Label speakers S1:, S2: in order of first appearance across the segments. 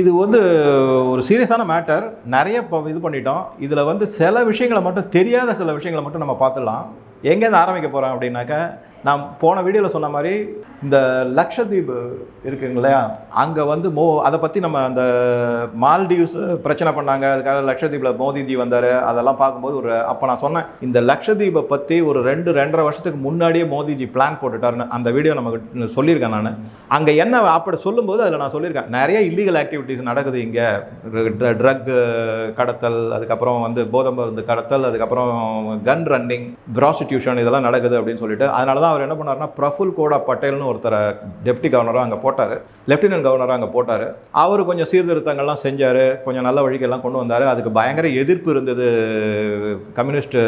S1: இது வந்து ஒரு சீரியஸான மேட்டர் நிறைய இப்போ இது பண்ணிட்டோம் இதில் வந்து சில விஷயங்களை மட்டும் தெரியாத சில விஷயங்களை மட்டும் நம்ம பார்த்துடலாம் எங்கேருந்து ஆரம்பிக்க போகிறோம் அப்படின்னாக்கா நான் போன வீடியோவில் சொன்ன மாதிரி இந்த லக்ஷதீப் இருக்குங்க இல்லையா அங்கே வந்து மோ அதை பற்றி நம்ம அந்த மால்டீவ்ஸ் பிரச்சனை பண்ணாங்க அதுக்காக லக்ஷதீப்பில் மோதிஜி வந்தார் அதெல்லாம் பார்க்கும்போது ஒரு அப்போ நான் சொன்னேன் இந்த லக்ஷதீபை பற்றி ஒரு ரெண்டு ரெண்டரை வருஷத்துக்கு முன்னாடியே மோதிஜி பிளான் போட்டுட்டாருன்னு அந்த வீடியோ நமக்கு சொல்லியிருக்கேன் நான் அங்கே என்ன அப்படி சொல்லும்போது அதில் நான் சொல்லியிருக்கேன் நிறைய இல்லீகல் ஆக்டிவிட்டீஸ் நடக்குது இங்கே ட்ரக் கடத்தல் அதுக்கப்புறம் வந்து போதை மருந்து கடத்தல் அதுக்கப்புறம் கன் ரன்னிங் ப்ராஸ்டியூஷன் இதெல்லாம் நடக்குது அப்படின்னு சொல்லிட்டு அதனால தான் அவர் என்ன பண்ணார்னா பிரஃபுல் கோடா பட்டேல்னு ஒருத்தர் டெப்டி கவர்னராக அங்கே போட்டார் லெப்டினன்ட் கவர்னராக அங்கே போட்டார் அவர் கொஞ்சம் சீர்திருத்தங்கள்லாம் செஞ்சார் கொஞ்சம் நல்ல வழிகள்லாம் கொண்டு வந்தார் அதுக்கு பயங்கர எதிர்ப்பு இருந்தது கம்யூனிஸ்ட்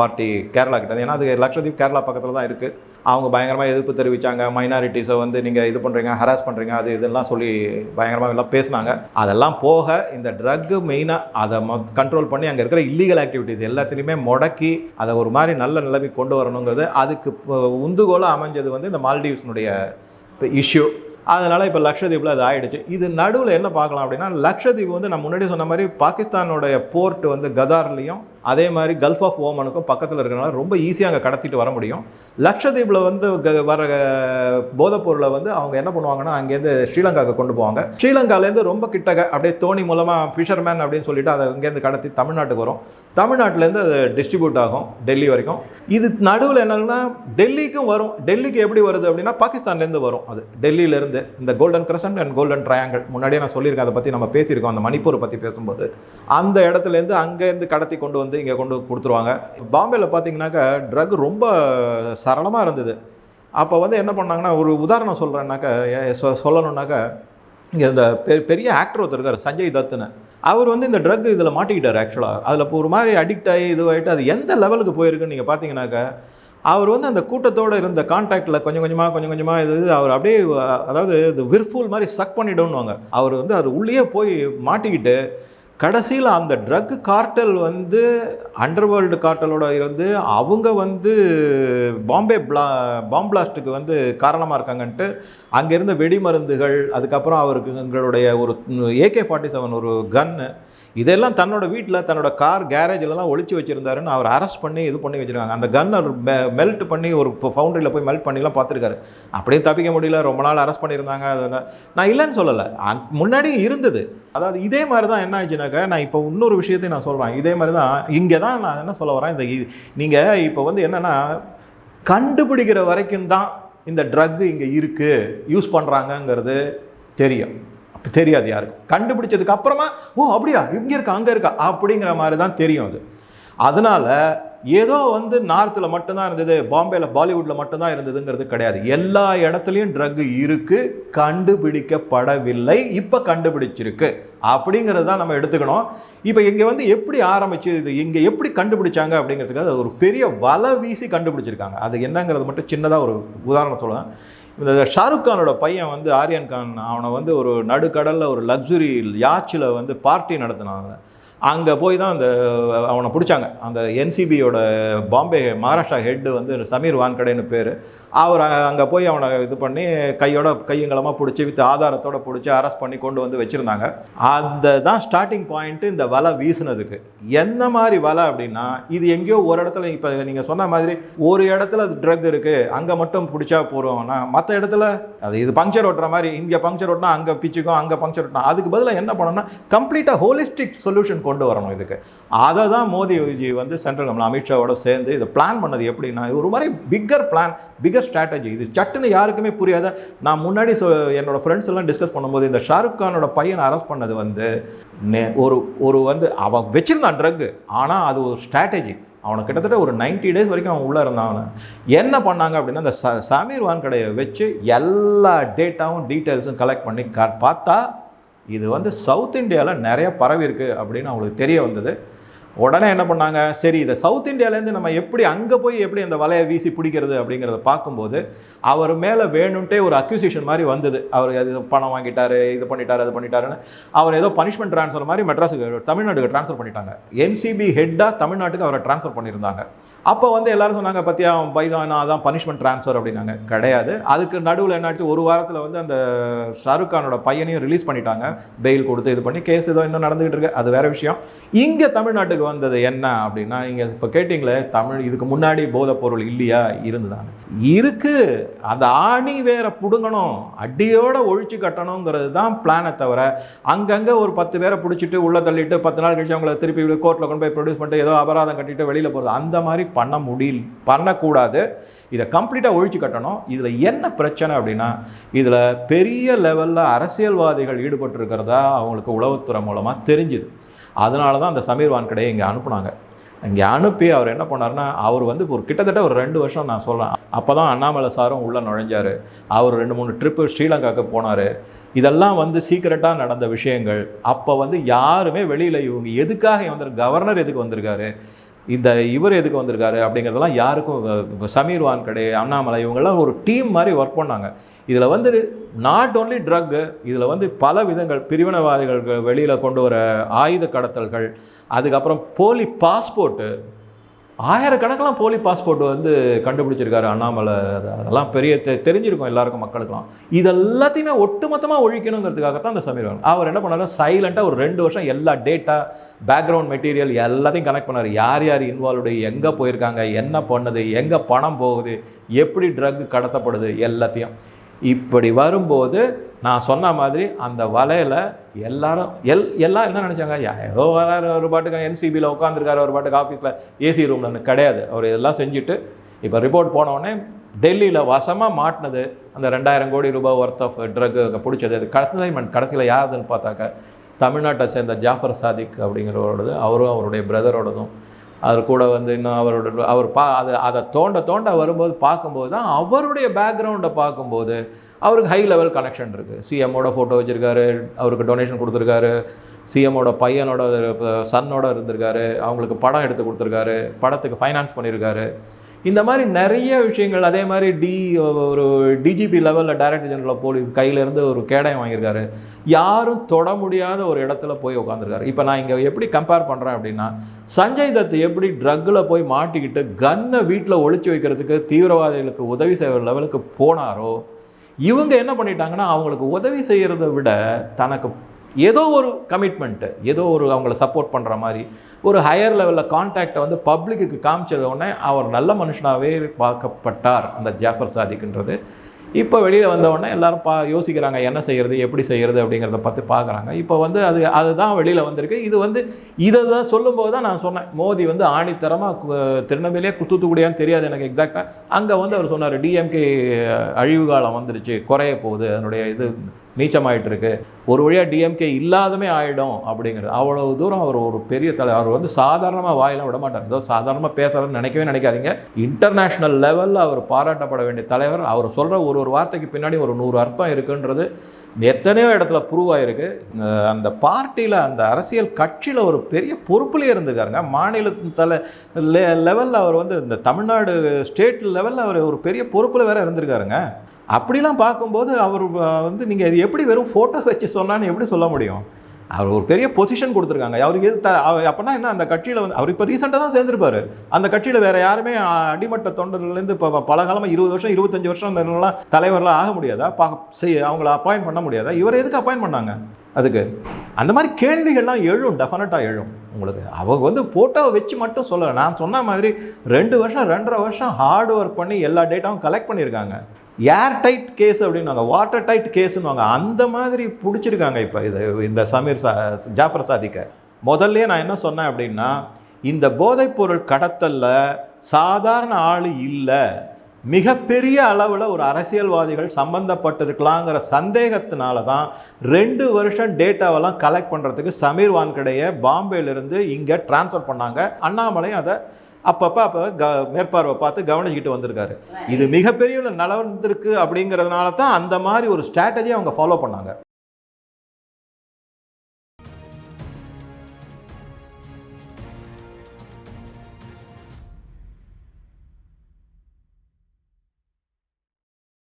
S1: பார்ட்டி கேரளா கிட்ட ஏன்னா அது லட்சத்தீப் கேரளா பக்கத்தில் தான் இருக்குது அவங்க பயங்கரமாக எதிர்ப்பு தெரிவித்தாங்க மைனாரிட்டிஸை வந்து நீங்கள் இது பண்ணுறீங்க ஹராஸ் பண்ணுறீங்க அது இதெல்லாம் சொல்லி பயங்கரமாக எல்லாம் பேசினாங்க அதெல்லாம் போக இந்த ட்ரக்கு மெயினாக அதை கண்ட்ரோல் பண்ணி அங்கே இருக்கிற இல்லீகல் ஆக்டிவிட்டீஸ் எல்லாத்துலேயுமே முடக்கி அதை ஒரு மாதிரி நல்ல நிலைமை கொண்டு வரணுங்கிறது அதுக்கு உந்துகோலாக அமைஞ்சது வந்து இந்த மால்டீவ்ஸ்னுடைய இஷ்யூ அதனால் இப்போ லக்ஷதீப்பில் அது ஆகிடுச்சு இது நடுவில் என்ன பார்க்கலாம் அப்படின்னா லக்ஷதீப் வந்து நான் முன்னாடி சொன்ன மாதிரி பாகிஸ்தானுடைய போர்ட் வந்து கதார்லேயும் அதே மாதிரி கல்ஃப் ஆஃப் ஓமனுக்கும் பக்கத்தில் இருக்கிறனால ரொம்ப ஈஸியாக அங்கே கடத்திட்டு வர முடியும் லட்சத்தீவில் வந்து வர போதைப்பொருளை வந்து அவங்க என்ன பண்ணுவாங்கன்னா அங்கேருந்து ஸ்ரீலங்காவுக்கு கொண்டு போவாங்க ஸ்ரீலங்காலேருந்து ரொம்ப கிட்டக அப்படியே தோணி மூலமாக ஃபிஷர்மேன் அப்படின்னு சொல்லிட்டு அதை அங்கேருந்து கடத்தி தமிழ்நாட்டுக்கு வரும் தமிழ்நாட்டிலேருந்து அது டிஸ்ட்ரிபியூட் ஆகும் டெல்லி வரைக்கும் இது நடுவில் என்னன்னா டெல்லிக்கும் வரும் டெல்லிக்கு எப்படி வருது அப்படின்னா பாகிஸ்தான்லேருந்து வரும் அது டெல்லியிலேருந்து இந்த golden crescent and golden triangle முன்னாடியே நான் சொல்லியிருக்கேன் அதை பற்றி நம்ம பேசியிருக்கோம் அந்த மணிப்பூரை பற்றி பேசும்போது அந்த இடத்துலேருந்து அங்கேருந்து கடத்தி கொண்டு வந்து வந்து இங்கே கொண்டு கொடுத்துருவாங்க பாம்பேயில் பார்த்தீங்கன்னாக்கா ட்ரக் ரொம்ப சரளமாக இருந்தது அப்போ வந்து என்ன பண்ணாங்கன்னா ஒரு உதாரணம் சொல்கிறேன்னாக்கா சொல்லணுன்னாக்கா இங்கே இந்த பெ பெரிய ஆக்டர் ஒருத்தர் இருக்கார் சஞ்சய் தத்துன்னு அவர் வந்து இந்த ட்ரக் இதில் மாட்டிக்கிட்டார் ஆக்சுவலாக அதில் இப்போ ஒரு மாதிரி அடிக்ட் ஆகி இதுவாகிட்டு அது எந்த லெவலுக்கு போயிருக்குன்னு நீங்கள் பார்த்தீங்கன்னாக்கா அவர் வந்து அந்த கூட்டத்தோடு இருந்த கான்டாக்டில் கொஞ்சம் கொஞ்சமாக கொஞ்சம் கொஞ்சமாக இது அவர் அப்படியே அதாவது இது விற்பூல் மாதிரி சக் பண்ணிவிடும்னுவாங்க அவர் வந்து அது உள்ளேயே போய் மாட்டிக்கிட்டு கடைசியில் அந்த ட்ரக் கார்ட்டல் வந்து அண்டர்வேர்ல்டு கார்ட்டலோட இருந்து அவங்க வந்து பாம்பே பிளா பிளாஸ்ட்டுக்கு வந்து காரணமாக இருக்காங்கன்ட்டு அங்கே இருந்த வெடிமருந்துகள் அதுக்கப்புறம் அவருக்கு எங்களுடைய ஒரு ஏகே ஃபார்ட்டி செவன் ஒரு கன்னு இதெல்லாம் தன்னோட வீட்டில் தன்னோட கார் கேரேஜிலலாம் ஒழிச்சு வச்சுருந்தாருன்னு அவர் அரெஸ்ட் பண்ணி இது பண்ணி வச்சுருக்காங்க அந்த கன் மெல்ட் பண்ணி ஒரு ஃபவுண்டரியில் போய் மெல்ட் பண்ணிலாம் பார்த்துருக்காரு அப்படியே தப்பிக்க முடியல ரொம்ப நாள் அரெஸ்ட் பண்ணியிருந்தாங்க அதெல்லாம் நான் இல்லைன்னு சொல்லலை முன்னாடியே இருந்தது அதாவது இதே மாதிரி தான் என்ன ஆச்சுனாக்கா நான் இப்போ இன்னொரு விஷயத்தையும் நான் சொல்கிறேன் இதே மாதிரி தான் இங்கே தான் நான் என்ன சொல்ல வரேன் இந்த நீங்கள் இப்போ வந்து என்னென்னா கண்டுபிடிக்கிற வரைக்கும் தான் இந்த ட்ரக்கு இங்கே இருக்குது யூஸ் பண்ணுறாங்கங்கிறது தெரியும் தெரியாது யாருக்கும் கண்டுபிடிச்சதுக்கு அப்புறமா ஓ அப்படியா இங்கே இருக்கா அங்கே இருக்கா அப்படிங்கிற மாதிரி தான் தெரியும் அது அதனால ஏதோ வந்து நார்த்தில் மட்டும்தான் இருந்தது பாம்பேயில் பாலிவுட்டில் மட்டும்தான் இருந்ததுங்கிறது கிடையாது எல்லா இடத்துலையும் ட்ரக் இருக்குது கண்டுபிடிக்கப்படவில்லை இப்போ கண்டுபிடிச்சிருக்கு அப்படிங்கிறது தான் நம்ம எடுத்துக்கணும் இப்போ இங்கே வந்து எப்படி ஆரம்பிச்சு இது இங்கே எப்படி கண்டுபிடிச்சாங்க அப்படிங்கிறதுக்காக ஒரு பெரிய வலை வீசி கண்டுபிடிச்சிருக்காங்க அது என்னங்கிறது மட்டும் சின்னதாக ஒரு உதாரணம் சொல்லுவேன் இந்த ஷாருக் கானோட பையன் வந்து ஆரியன் கான் அவனை வந்து ஒரு நடுக்கடலில் ஒரு லக்ஸுரி யாச்சில் வந்து பார்ட்டி நடத்தினாங்க அங்கே போய் தான் அந்த அவனை பிடிச்சாங்க அந்த என்சிபியோட பாம்பே மகாராஷ்டிரா ஹெட்டு வந்து சமீர் வான்கடைன்னு பேர் அவர் அங்கே போய் அவனை இது பண்ணி கையோட கையங்களமாக பிடிச்சி வித்து ஆதாரத்தோட பிடிச்சி அரெஸ்ட் பண்ணி கொண்டு வந்து வச்சுருந்தாங்க அந்த தான் ஸ்டார்டிங் பாயிண்ட்டு இந்த வலை வீசினதுக்கு என்ன மாதிரி வலை அப்படின்னா இது எங்கேயோ ஒரு இடத்துல இப்போ நீங்கள் சொன்ன மாதிரி ஒரு இடத்துல அது ட்ரக் இருக்குது அங்கே மட்டும் பிடிச்சா போகிறோம்னா மற்ற இடத்துல அது இது பங்க்சர் ஓட்டுற மாதிரி இங்கே பங்க்சர் ஓட்டினா அங்கே பிச்சுக்கும் அங்கே பங்க்சர் ஓட்டினா அதுக்கு பதிலாக என்ன பண்ணோம்னா கம்ப்ளீட்டாக ஹோலிஸ்டிக் சொல்யூஷன் கொண்டு வரணும் இதுக்கு அதை தான் மோடிஜி வந்து சென்ட்ரல் கவர்மெண்ட் அமித்ஷாவோட சேர்ந்து இதை பிளான் பண்ணது எப்படின்னா ஒரு மாதிரி பிக்கர் பிளான் பிக்கர் ஸ்ட்ராட்டஜி இது சட்டுன்னு யாருக்குமே புரியாத நான் முன்னாடி சொ என்னோடய ஃப்ரெண்ட்ஸ் எல்லாம் டிஸ்கஸ் பண்ணும்போது இந்த ஷாருக் கானோட பையனை அரெஸ்ட் பண்ணது வந்து ஒரு ஒரு வந்து அவன் வச்சுருந்தான் ட்ரக்கு ஆனால் அது ஒரு ஸ்ட்ராட்டஜி அவனை கிட்டத்தட்ட ஒரு நைன்ட்டி டேஸ் வரைக்கும் அவன் உள்ளே இருந்தான் என்ன பண்ணாங்க அப்படின்னா அந்த ச சமீர் கடையை வச்சு எல்லா டேட்டாவும் டீட்டெயில்ஸும் கலெக்ட் பண்ணி பார்த்தா இது வந்து சவுத் இந்தியாவில் நிறைய பரவி இருக்குது அப்படின்னு அவங்களுக்கு தெரிய வந்தது உடனே என்ன பண்ணாங்க சரி இதை சவுத் இந்தியாவிலேருந்து நம்ம எப்படி அங்கே போய் எப்படி அந்த வலையை வீசி பிடிக்கிறது அப்படிங்கிறத பார்க்கும்போது அவர் மேலே வேணும்ட்டே ஒரு அக்யூசியேஷன் மாதிரி வந்தது அவர் அது பணம் வாங்கிட்டார் இது பண்ணிட்டார் அது பண்ணிட்டாருன்னு அவர் ஏதோ பனிஷ்மெண்ட் ட்ரான்ஸ்ஃபர் மாதிரி மெட்ராஸுக்கு தமிழ்நாட்டுக்கு ட்ரான்ஸ்ஃபர் பண்ணிட்டாங்க என்சிபி ஹெட்டாக தமிழ்நாட்டுக்கு அவரை ட்ரான்ஸ்ஃபர் பண்ணியிருந்தாங்க அப்போ வந்து எல்லாரும் சொன்னாங்க பற்றியா பைலானா அதான் பனிஷ்மெண்ட் ட்ரான்ஸ்ஃபர் அப்படின்னாங்க கிடையாது அதுக்கு நடுவில் என்னாச்சு ஒரு வாரத்தில் வந்து அந்த ஷாருக் கானோட பையனையும் ரிலீஸ் பண்ணிட்டாங்க பெயில் கொடுத்து இது பண்ணி கேஸ் ஏதோ இன்னும் நடந்துகிட்டு இருக்கு அது வேற விஷயம் இங்கே தமிழ்நாட்டுக்கு வந்தது என்ன அப்படின்னா நீங்கள் இப்போ கேட்டிங்களே தமிழ் இதுக்கு முன்னாடி போதைப் பொருள் இல்லையா இருந்துதாங்க இருக்கு அந்த ஆணி வேற பிடுங்கணும் அடியோட ஒழிச்சு கட்டணுங்கிறது தான் பிளானை தவிர அங்கங்கே ஒரு பத்து பேரை பிடிச்சிட்டு உள்ளே தள்ளிட்டு பத்து நாள் கழிச்சு அவங்கள திருப்பி கோர்ட்டில் கொண்டு போய் ப்ரொடியூஸ் பண்ணிட்டு ஏதோ அபராதம் கட்டிட்டு வெளியில் போகிறது அந்த மாதிரி பண்ண முடியல பண்ணக்கூடாது இதை கம்ப்ளீட்டாக ஒழிச்சு கட்டணும் இதில் என்ன பிரச்சனை அப்படின்னா இதில் பெரிய லெவலில் அரசியல்வாதிகள் ஈடுபட்டிருக்கிறதா அவங்களுக்கு உளவுத்துறை மூலமாக தெரிஞ்சுது அதனால தான் அந்த சமீர் வான்கடையை இங்கே அனுப்புனாங்க இங்கே அனுப்பி அவர் என்ன பண்ணார்னா அவர் வந்து ஒரு கிட்டத்தட்ட ஒரு ரெண்டு வருஷம் நான் சொல்கிறேன் அப்போ தான் அண்ணாமலை சாரும் உள்ளே நுழைஞ்சார் அவர் ரெண்டு மூணு ட்ரிப்பு ஸ்ரீலங்காவுக்கு போனார் இதெல்லாம் வந்து சீக்கிரட்டாக நடந்த விஷயங்கள் அப்போ வந்து யாருமே வெளியில் இவங்க எதுக்காக வந்து கவர்னர் எதுக்கு வந்திருக்காரு இந்த இவர் எதுக்கு வந்திருக்காரு அப்படிங்கிறதெல்லாம் யாருக்கும் சமீர் கடை அண்ணாமலை இவங்கெல்லாம் ஒரு டீம் மாதிரி ஒர்க் பண்ணாங்க இதில் வந்து நாட் ஓன்லி ட்ரக்கு இதில் வந்து பல விதங்கள் பிரிவினவாதிகள் வெளியில் கொண்டு வர ஆயுத கடத்தல்கள் அதுக்கப்புறம் போலி பாஸ்போர்ட்டு ஆயிரக்கணக்கெலாம் போலி பாஸ்போர்ட் வந்து கண்டுபிடிச்சிருக்காரு அண்ணாமலை அதெல்லாம் பெரிய தெ தெரிஞ்சிருக்கும் எல்லாருக்கும் மக்களுக்கெல்லாம் இது எல்லாத்தையுமே ஒட்டுமொத்தமாக ஒழிக்கணுங்கிறதுக்காக தான் அந்த சமீபம் அவர் என்ன பண்ணாரு சைலண்ட்டாக ஒரு ரெண்டு வருஷம் எல்லா டேட்டா பேக்ரவுண்ட் மெட்டீரியல் எல்லாத்தையும் கனெக்ட் பண்ணார் யார் யார் இன்வால்வ்டு எங்கே போயிருக்காங்க என்ன பண்ணுது எங்கே பணம் போகுது எப்படி ட்ரக் கடத்தப்படுது எல்லாத்தையும் இப்படி வரும்போது நான் சொன்ன மாதிரி அந்த வலையில் எல்லாரும் எல் எல்லாம் என்ன நினச்சாங்க ஏதோ வராரு ஒரு பாட்டுக்கு என்சிபியில் உட்காந்துருக்காரு ஒரு பாட்டுக்கு ஆஃபீஸில் ஏசி ரூமில் கிடையாது அவர் இதெல்லாம் செஞ்சுட்டு இப்போ ரிப்போர்ட் போனவுடனே டெல்லியில் வசமாக மாட்டினது அந்த ரெண்டாயிரம் கோடி ரூபாய் ஒர்த் ஆஃப் ட்ரக் பிடிச்சது அது கடத்தலைமெண்ட் கடைசியில் யாருதுன்னு பார்த்தாக்க தமிழ்நாட்டை சேர்ந்த ஜாஃபர் சாதிக் அப்படிங்கிறவரோடது அவரும் அவருடைய பிரதரோடதும் அவர் கூட வந்து இன்னும் அவரோட அவர் பா அது அதை தோண்ட தோண்ட வரும்போது பார்க்கும்போது தான் அவருடைய பேக்ரவுண்டை பார்க்கும்போது அவருக்கு ஹை லெவல் கனெக்ஷன் இருக்குது சிஎம்மோட ஃபோட்டோ வச்சுருக்காரு அவருக்கு டொனேஷன் கொடுத்துருக்காரு சிஎம்மோட பையனோட சன்னோட இருந்திருக்காரு அவங்களுக்கு படம் எடுத்து கொடுத்துருக்காரு படத்துக்கு ஃபைனான்ஸ் பண்ணியிருக்காரு இந்த மாதிரி நிறைய விஷயங்கள் அதே மாதிரி டி ஒரு டிஜிபி லெவலில் டைரக்டர் ஜெனரல் போலீஸ் கையிலேருந்து ஒரு கேடயம் வாங்கியிருக்காரு யாரும் தொட முடியாத ஒரு இடத்துல போய் உட்காந்துருக்காரு இப்போ நான் இங்கே எப்படி கம்பேர் பண்ணுறேன் அப்படின்னா சஞ்சய் தத் எப்படி ட்ரக்கில் போய் மாட்டிக்கிட்டு கன்னை வீட்டில் ஒழிச்சு வைக்கிறதுக்கு தீவிரவாதிகளுக்கு உதவி செய்கிற லெவலுக்கு போனாரோ இவங்க என்ன பண்ணிட்டாங்கன்னா அவங்களுக்கு உதவி செய்கிறத விட தனக்கு ஏதோ ஒரு கமிட்மெண்ட்டு ஏதோ ஒரு அவங்கள சப்போர்ட் பண்ணுற மாதிரி ஒரு ஹையர் லெவலில் கான்டாக்டை வந்து பப்ளிக்கு காமிச்சது உடனே அவர் நல்ல மனுஷனாகவே பார்க்கப்பட்டார் அந்த ஜாஃபர் சாதிக்குன்றது இப்போ வெளியில் வந்தவுடனே எல்லோரும் பா யோசிக்கிறாங்க என்ன செய்கிறது எப்படி செய்கிறது அப்படிங்கிறத பார்த்து பார்க்குறாங்க இப்போ வந்து அது அதுதான் வெளியில் வந்திருக்கு இது வந்து இதை தான் சொல்லும்போது தான் நான் சொன்னேன் மோடி வந்து ஆணித்தரமாக திருநெல்வேலியே தூத்துக்குடியான்னு தெரியாது எனக்கு எக்ஸாக்டாக அங்கே வந்து அவர் சொன்னார் டிஎம்கே அழிவு காலம் வந்துருச்சு குறைய போகுது அதனுடைய இது நீச்சமாயிட்டு இருக்கு ஒரு வழியாக டிஎம்கே இல்லாதமே ஆகிடும் அப்படிங்கிறது அவ்வளோ தூரம் அவர் ஒரு பெரிய தலை அவர் வந்து சாதாரணமாக வாயிலாம் விட மாட்டார் ஏதோ சாதாரணமாக பேசுகிறாருன்னு நினைக்கவே நினைக்காதீங்க இன்டர்நேஷ்னல் லெவலில் அவர் பாராட்டப்பட வேண்டிய தலைவர் அவர் சொல்கிற ஒரு ஒரு வார்த்தைக்கு பின்னாடி ஒரு நூறு அர்த்தம் இருக்குன்றது எத்தனையோ இடத்துல ப்ரூவ் ஆகிருக்கு அந்த பார்ட்டியில் அந்த அரசியல் கட்சியில் ஒரு பெரிய பொறுப்புலேயே மாநில தலை லெவலில் அவர் வந்து இந்த தமிழ்நாடு ஸ்டேட் லெவலில் அவர் ஒரு பெரிய பொறுப்பில் வேறு இருந்திருக்காருங்க அப்படிலாம் பார்க்கும்போது அவர் வந்து நீங்கள் இது எப்படி வெறும் ஃபோட்டோ வச்சு சொன்னான்னு எப்படி சொல்ல முடியும் அவர் ஒரு பெரிய பொசிஷன் கொடுத்துருக்காங்க அவருக்கு எது அப்படின்னா என்ன அந்த கட்சியில் வந்து அவர் இப்போ ரீசெண்டாக தான் சேர்ந்துருப்பார் அந்த கட்சியில் வேறு யாருமே அடிமட்ட தொண்டர்லேருந்து இப்போ பல காலமாக இருபது வருஷம் இருபத்தஞ்சி வருஷம் அந்த தலைவரெலாம் ஆக முடியாதா பா செய் அவங்கள அப்பாயின்ட் பண்ண முடியாதா இவர் எதுக்கு அப்பாயின்ட் பண்ணாங்க அதுக்கு அந்த மாதிரி கேள்விகள்லாம் எழும் டெஃபினட்டாக எழும் உங்களுக்கு அவங்க வந்து ஃபோட்டோவை வச்சு மட்டும் சொல்லலை நான் சொன்ன மாதிரி ரெண்டு வருஷம் ரெண்டரை வருஷம் ஹார்ட் ஒர்க் பண்ணி எல்லா டேட்டாவும் கலெக்ட் பண்ணியிருக்காங்க ஏர் டைட் கேஸ் அப்படின்வாங்க வாட்டர் டைட் கேஸுன்னுவாங்க அந்த மாதிரி பிடிச்சிருக்காங்க இப்போ இது இந்த சமீர் சா ஜாஃபர் சாதிக்க முதல்லே நான் என்ன சொன்னேன் அப்படின்னா இந்த போதைப்பொருள் கடத்தலில் சாதாரண ஆள் இல்லை மிகப்பெரிய அளவில் ஒரு அரசியல்வாதிகள் சம்பந்தப்பட்டிருக்கலாங்கிற சந்தேகத்தினால தான் ரெண்டு வருஷம் டேட்டாவெல்லாம் கலெக்ட் பண்ணுறதுக்கு சமீர் வான்கடையை பாம்பேலேருந்து இங்கே டிரான்ஸ்ஃபர் பண்ணாங்க அண்ணாமலையும் அதை அப்பப்போ அப்போ க மேற்பார்வை பார்த்து கவனிச்சுக்கிட்டு வந்திருக்காரு இது மிகப்பெரிய நலவந்திருக்கு அப்படிங்கிறதுனால தான் அந்த மாதிரி ஒரு ஸ்ட்ராட்டஜி அவங்க ஃபாலோ பண்ணாங்க